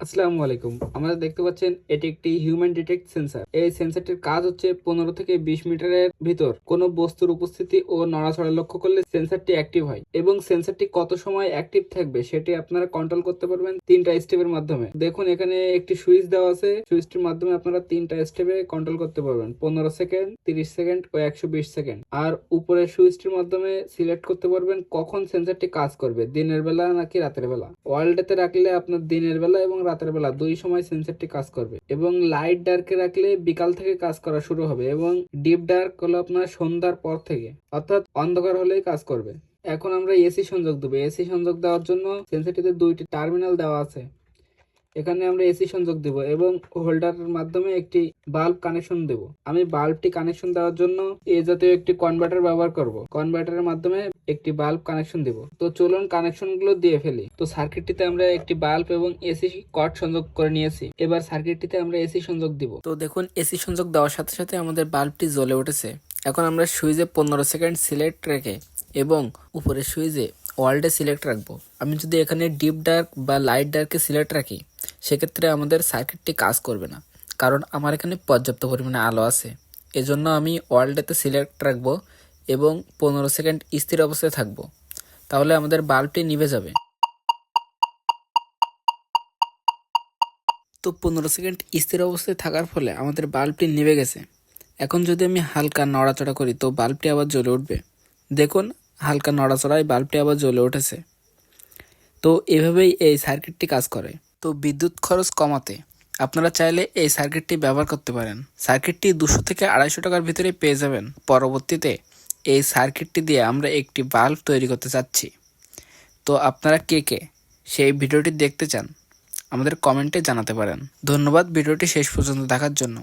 আসসালামু আলাইকুম। আমরা দেখতে পাচ্ছেন, এটি একটি হিউম্যান ডিটেক্ট সেন্সর এই সেন্সরটির কাজ হচ্ছে পনেরো থেকে বিশ মিটারের ভিতর কোনো বস্তুর উপস্থিতি ও নড়াচড়া লক্ষ্য করলে সেন্সরটি অ্যাক্টিভ হয় এবং সেন্সরটি কত সময় অ্যাক্টিভ থাকবে সেটি আপনারা কন্ট্রোল করতে পারবেন তিনটা স্টেপের মাধ্যমে। দেখুন, এখানে একটি সুইচ দেওয়া আছে। সুইচটির মাধ্যমে আপনারা তিনটা স্টেপে কন্ট্রোল করতে পারবেন। পনেরো সেকেন্ড, তিরিশ সেকেন্ড ও একশো বিশ সেকেন্ড। আর উপরের সুইচটির মাধ্যমে সিলেক্ট করতে পারবেন কখন সেন্সরটি কাজ করবে, দিনের বেলা নাকি রাতের বেলা। ওয়ার্ল্ডেতে রাখলে আপনার দিনের বেলা এবং রাতের বেলা দুই সময় সেন্সারটি কাজ করবে এবং লাইট ডার্কে রাখলে বিকাল থেকে কাজ করা শুরু হবে এবং ডিপ ডার্ক হলো আপনার সন্ধ্যার পর থেকে, অর্থাৎ অন্ধকার হলেই কাজ করবে। এখন আমরা এসি সংযোগ দেবো। এসি সংযোগ দেওয়ার জন্য সেন্সারটিতে দুইটি টার্মিনাল দেওয়া আছে। এখানে আমরা এসি সংযোগ দেব এবং হোল্ডারের মাধ্যমে একটি বাল্ব কানেকশন দেব। আমি বাল্বটি কানেকশন দেওয়ার জন্য এ জাতীয় একটি কনভার্টার ব্যবহার করব। কনভার্টারের মাধ্যমে একটি বাল্ব কানেকশন দেব। তো চলুন কানেকশনগুলো দিয়ে ফেলি। তো সার্কিটটিতে আমরা একটি বাল্ব এবং এসি কট সংযোগ করে নিয়েছি। এবার সার্কিটটিতে আমরা এসি সংযোগ দিব। তো দেখুন এসি সংযোগ দেওয়ার সাথে সাথে আমাদের বাল্বটি জ্বলে উঠেছে। এখন আমরা সুইচে পনেরো সেকেন্ড সিলেক্ট রেখে এবং উপরে সুইচে ওয়ার্ল্ডে সিলেক্ট রাখব। আমি যদি এখানে ডিপ ডার্ক বা লাইট ডার্কে সিলেক্ট রাখি সেক্ষেত্রে আমাদের সার্কিটটি কাজ করবে না। কারণ আমার এখানে পর্যাপ্ত পরিমাণে আলো আছে। এজন্য আমি ওয়ার্ল্ডেতে সিলেক্ট রাখব এবং পনেরো সেকেন্ড স্থির অবস্থায় থাকব। তাহলে আমাদের বাল্বটি নিভে যাবে। তো পনেরো সেকেন্ড স্থির অবস্থায় থাকার ফলে আমাদের বাল্বটি নিভে গেছে। এখন যদি আমি হালকা নড়াচড়া করি, তো বাল্বটি আবার জ্বলে উঠবে। দেখুন, হালকা নড়াচড়ায় বাল্বটি আবার জ্বলে উঠেছে। তো এভাবেই এই সার্কিটটি কাজ করে। তো বিদ্যুৎ খরচ কমাতে আপনারা চাইলে এই সার্কিটটি ব্যবহার করতে পারেন। সার্কিটটি দুশো থেকে আড়াইশো টাকার ভিতরে পেয়ে যাবেন। পরবর্তীতে এই সার্কিটটি দিয়ে আমরা একটি বাল্ব তৈরি করতে চাচ্ছি। তো আপনারা কে কে সেই ভিডিওটি দেখতে চান, আমাদের কমেন্টে জানাতে পারেন। ধন্যবাদ, ভিডিওটি শেষ পর্যন্ত দেখার জন্য।